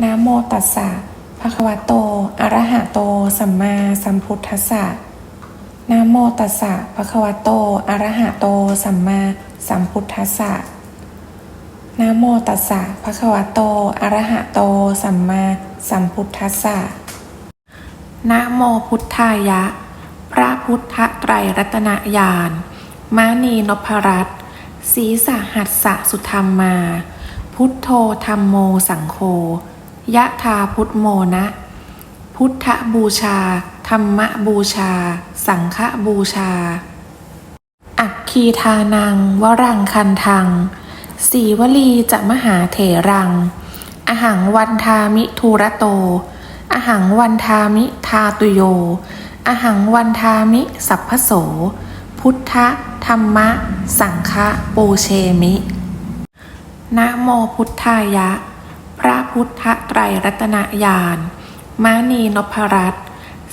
นะโมตัสสะภะคะวะโต อะระหะโต สัมมาสัมพุทธัสสะนะโมตัสสะภะคะวะโต อะระหะโต สัมมาสัมพุทธัสสะนะโมตัสสะภะคะวะโต อะระหะโต สัมมาสัมพุทธัสสะนะโมพุทธายะ พระพุทธไตรรัตนญาณมานีนพรัตน์ศีสหัสสะสุธรรมมา พุทโธธรรมโมสังโฆ ยะธาพุทโมนะ พุทธบูชา ธรรมบูชา สังฆบูชา อักคีทานัง วรังคันทัง สีวลีจะมหาเถรัง อหังวันทามิทูระโต อหังวันทามิทาตุโย อหังวันทามิสัพพโส พุทธธรรมะ สังฆปูเชมินะโมพุทธายะ พระพุทธไตรรัตนญาณมานีนพรัตน์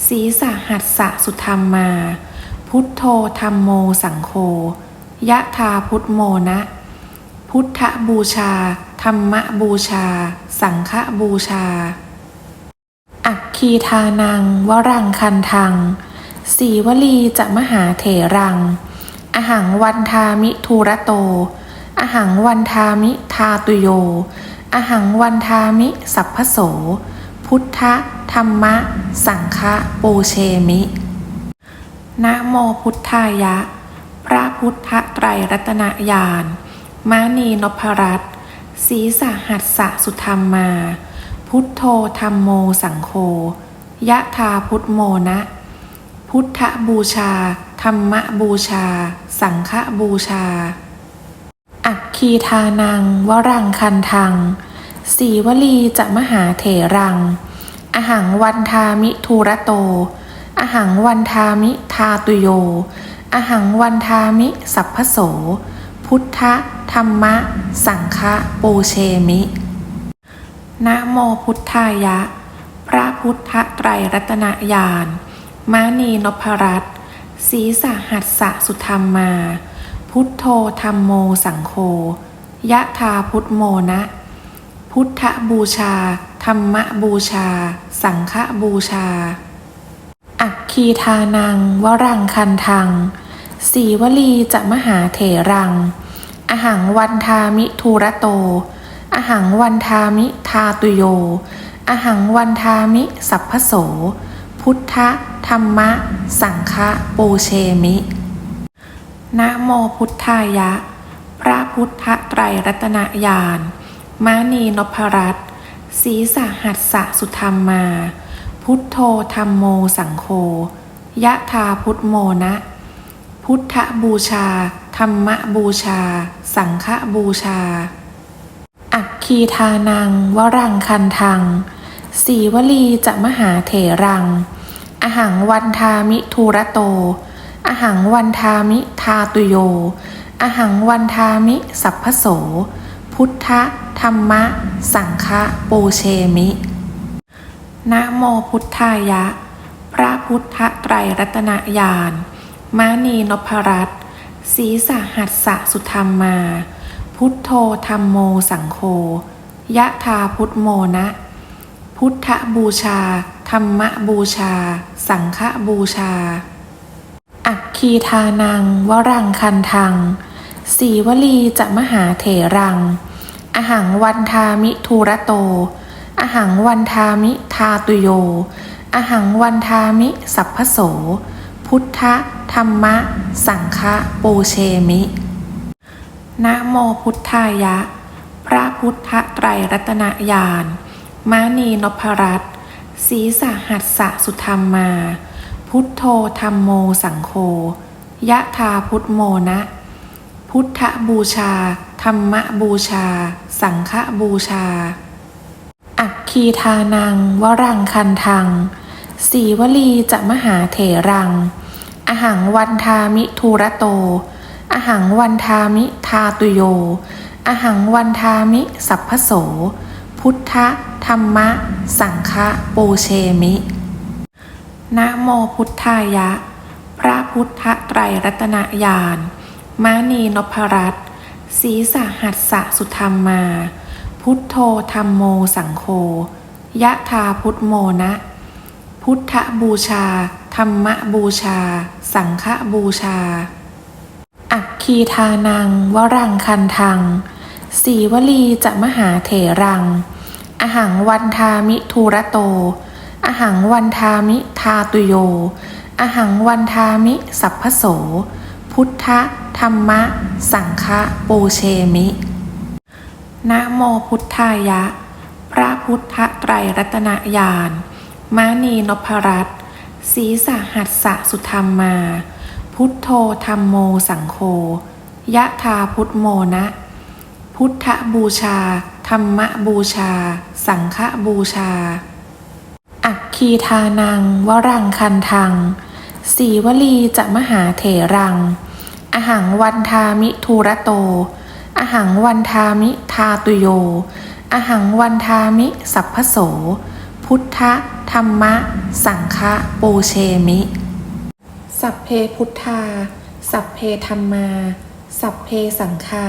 ศีสหัสสะสุธรรมมา พุทโธธรรมโมสังโฆยะธาพุทโมนะ พุทธบูชา ธรรมบูชา สังฆบูชา อักคีทานัง วรังคันทัง สีวลีจะมหาเถรัง อหังวันทามิทูระโต อหังวันทามิทาตุโย อหังวันทามิ สัพพโส พุทธธรรมะ สังฆปูเชมิ นะโมพุทธายะ พระพุทธไตรรัตนญาณมานีนพรัตศีสหัสสะสุธรรมมา พุทโธธรรมโมสังโฆยะธาพุทโมนะ พุทธบูชา ธรรมบูชา สังฆบูชา อักคีทานัง วรังคันทัง สีวลีจะมหาเถรัง อหังวันทามิทูระโต อหังวันทามิทาตุโย อหังวันทามิสัพพโส พุทธธรรมะ สังฆะปูเชมิ นะโมพุทธายะ พระพุทธไตรรัตนญาณ มานีนพรัตน์ศีสหัสสะสุธรรมมา พุทโธธรรมโมสังโฆยะธาพุทโมนะ พุทธบูชา ธรรมบูชา สังฆบูชา อักคีทานัง วรังคันทัง สีวลีจะมหาเถรัง อหังวันทามิทูระโต อหังวันทามิทาตุโย อหังวันทามิสัพพโส พุทธธรรมะ สังฆปูเชมิ นะโมพุทธายะ พระพุทธไตรรัตนญาณมานีนพรัตน์ศีสหัสสะสุธรรมมา พุทโธธรรมโมสังโฆยะธาพุทโมนะ พุทธบูชา ธรรมบูชา สังฆบูชา อักคีทานัง วรังคันทัง สีวลีจะมหาเถรัง อหังวันทามิทูระโต อหังวันทามิทาตุโย อหังวันทามิสัพพโส พุทธธรรมะ สังฆะปูเชมิ นะโมพุทธายะ พระพุทธไตรรัตนญาณมานีนพรัตศีสหัสสะสุธรรมมา พุทโธธรรมโมสังโฆ ยะธาพุทโมนะ พุทธบูชา ธรรมบูชา สังฆบูชา คีทานัง วรังคันทัง สีวลีจะมหาเถรัง อหังวันทามิทูระโต อหังวันทามิทาตุโย อหังวันทามิสัพพโส พุทธธรรมะ สังฆปูเชมิ นะโมพุทธายะ พระพุทธไตรรัตนญาณ มานีนพรัตน์ศีสหัสสะสุธรรมมา พุทโธธรรมโมสังโฆยะธาพุทโมนะ พุทธบูชา ธรรมบูชา สังฆบูชา อักคีทานัง วรังคันทัง สีวลีจะมหาเถรัง อหังวันทามิทูระโต อหังวันทามิทาตุโย อหังวันทามิสัพพโส พุทธธรรมะ สังฆปูเชมิ นะโมพุทธายะ พระพุทธไตรรัตนญาณมานีนพรัตน์ศีสหัสสะสุธรรมมา พุทโธธรรมโมสังโฆยะธาพุทโมนะ พุทธบูชา ธรรมบูชา สังฆบูชา อักคีทานัง วรังคันทัง สีวลีจะมหาเถรัง อหังวันทามิทูระโต อหังวันทามิทาตุโย อหังวันทามิสัพพโส พุทธธรรมะ สังฆปูเชมิ นะโมพุทธายะ พระพุทธไตรรัตนญาณมานีนพรัตศีสหัสสะสุธรรมมา พุทโธธรรมโมสังโฆ ยะธาพุทโมนะ พุทธบูชา ธรรมบูชา สังฆบูชา คีทานัง วรังคันทัง สีวลีจะมหาเถรัง อหังวันทามิทูระโต อหังวันทามิทาตุโย อหังวันทามิสัพพโส พุทธธรรมะ สังฆปูเชมิ สัพเพพุทธา สัพเพธรรมา สัพเพสังฆา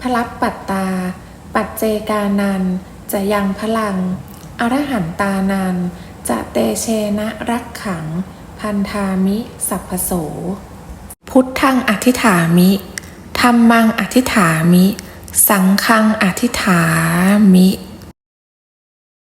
พลับปัตตา ปัจเจกานัน จะยังพลังอรหันตานัน จะเตเชนะรักขัง พันธามิสัพพโส พุทธังอธิษฐามิธรรมังอธิษฐามิ สังฆังอธิษฐามิ